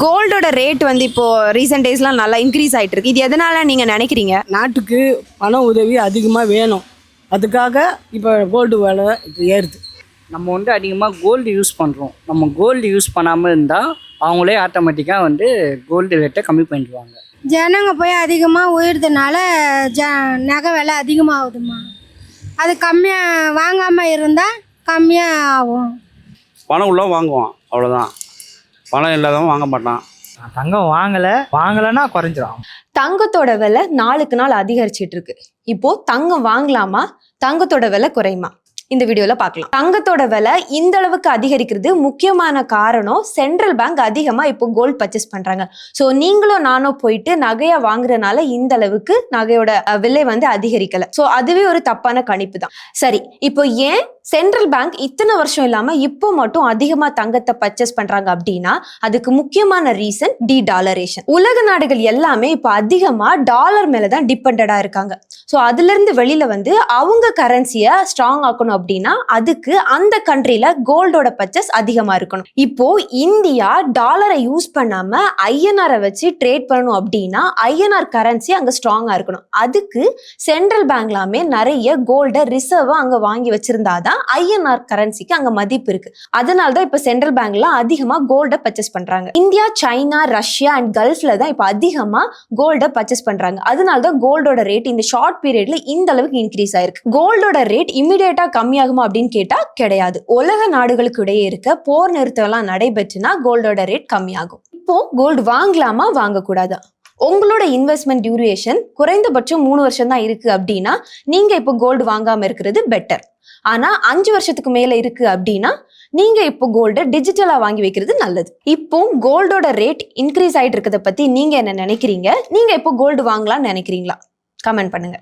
கோல்டோட rate வந்து இப்போ recent டேஸ்லாம் நல்லா இன்க்ரீஸ் ஆயிட்டு இருக்கு. இது எதனால நீங்க நினைக்கிறீங்க? நாட்டுக்கு பண உதவி அதிகமாக வேணும். அதுக்காக இப்போ கோல்டு விலை இப்போ ஏறுது. நம்ம வந்து அதிகமாக கோல்டு யூஸ் பண்ணுறோம் நம்ம கோல்டு யூஸ் பண்ணாமல் இருந்தால் அவங்களே ஆட்டோமேட்டிக்காக வந்து கோல்டு ரேட்டை கம்மி பண்ணிடுவாங்க. ஜனங்க போய் அதிகமாக உயர்றதுனால ஜ நகை விலை அதிகமாகுதுமா அது கம்மியாக வாங்காமல் இருந்தால் கம்மியாக ஆகும். பணம் உள்ள வாங்குவான். அவ்வளோதான் பணம் இல்லாதவன் வாங்க மாட்டான். தங்கம் வாங்கலை வாங்கலைன்னா குறைஞ்சிரும். தங்கத்தோட விலை நாளுக்கு நாள் அதிகரிச்சிட்டு இருக்கு. இப்போ தங்கம் வாங்கலாமா? தங்கத்தோட விலை குறையுமா? இந்த வீடியோல பார்க்கலாம் தங்கத்தோட விலை இந்த அளவுக்கு அதிகரிக்கிறது முக்கியமான காரணம் சென்ட்ரல் பேங்க் அதிகமா இப்போ கோல்ட் பர்ச்சேஸ் பண்றாங்க. ஸோ நீங்களும் நானும் போயிட்டு நகையா வாங்குறதுனால இந்த அளவுக்கு நகையோட விலை வந்து அதிகரிக்கல. ஸோ அதுவே ஒரு தப்பான கணிப்பு தான். சரி இப்போ ஏன் சென்ட்ரல் பேங்க் இத்தனை வருஷம் இல்லாம இப்போ மட்டும் அதிகமா தங்கத்தை பர்ச்சேஸ் பண்றாங்க அப்படின்னா அதுக்கு முக்கியமான ரீசன் டி டாலரேஷன் உலக நாடுகள் எல்லாமே இப்போ அதிகமா டாலர் மேலதான் டிபெண்டடா இருக்காங்க. ஸோ அதுல இருந்து வெளியில வந்து அவங்க கரன்சியை ஸ்ட்ராங் ஆக்கணும் அப்படின்னா அதுக்கு அந்த கண்ட்ரில கோல்டோட பர்ச்சஸ் அதிகமா இருக்கணும். இப்போ இந்தியா டாலரை யூஸ் பண்ணாம ஐஎன்ஆரை வச்சு ட்ரேட் பண்ணணும் அப்படின்னா ஐஎன்ஆர் கரன்சி அங்க ஸ்ட்ராங்கா இருக்கணும். அதுக்கு சென்ட்ரல் பேங்க்லாமே நிறைய கோல்டை ரிசர்வ் அங்க வாங்கி வச்சிருந்தாதான் ஐஎன்ஆர் கரன்சிக்கு அங்க மதிப்பு இருக்கு. அதனால தான் இப்ப சென்ட்ரல் பேங்க்ல அதிகமா கோல்டை பர்ச்சேஸ் பண்றாங்க. இந்தியா சைனா ரஷ்யா அண்ட் கல்ஃப்ல தான் இப்ப அதிகமா கோல்டை பர்ச்சேஸ் பண்றாங்க. அதனால தான் கோல்டோட ரேட் இந்த ஷார்ட் பீரியட்ல இந்த அளவுக்கு இன்க்ரீஸ் ஆயிருக்கு. கோல்டோட ரேட் இமிடியேட்டா கம்மியாகுமா அப்படின்னு கேட்டா கிடையாது. உலக நாடுகளுக்கு இடையே இருக்க போர் நிறுத்தம் எல்லாம் நடைபெற்றுனா கோல்டோட ரேட் கம்மியாகும். இப்போ கோல்டு வாங்கலாமா? வாங்கக்கூடாதா? உங்களோட இன்வெஸ்ட்மெண்ட் டியூரேஷன் குறைந்தபட்சம் மூணு வருஷம் தான் இருக்கு அப்படின்னா நீங்க இப்போ கோல்டு வாங்காம இருக்கிறது பெட்டர் ஆனா அஞ்சு வருஷத்துக்கு மேல இருக்கு அப்படின்னா நீங்க இப்போ கோல்டு டிஜிட்டலா வாங்கி வைக்கிறது நல்லது. இப்போ கோல்டோட ரேட் இன்க்ரீஸ் ஆயிட்டு இருக்கிறத பத்தி நீங்க என்ன நினைக்கிறீங்க? நீங்க இப்போ கோல்டு வாங்கலாம்னு நினைக்கிறீங்களா? கமெண்ட் பண்ணுங்க.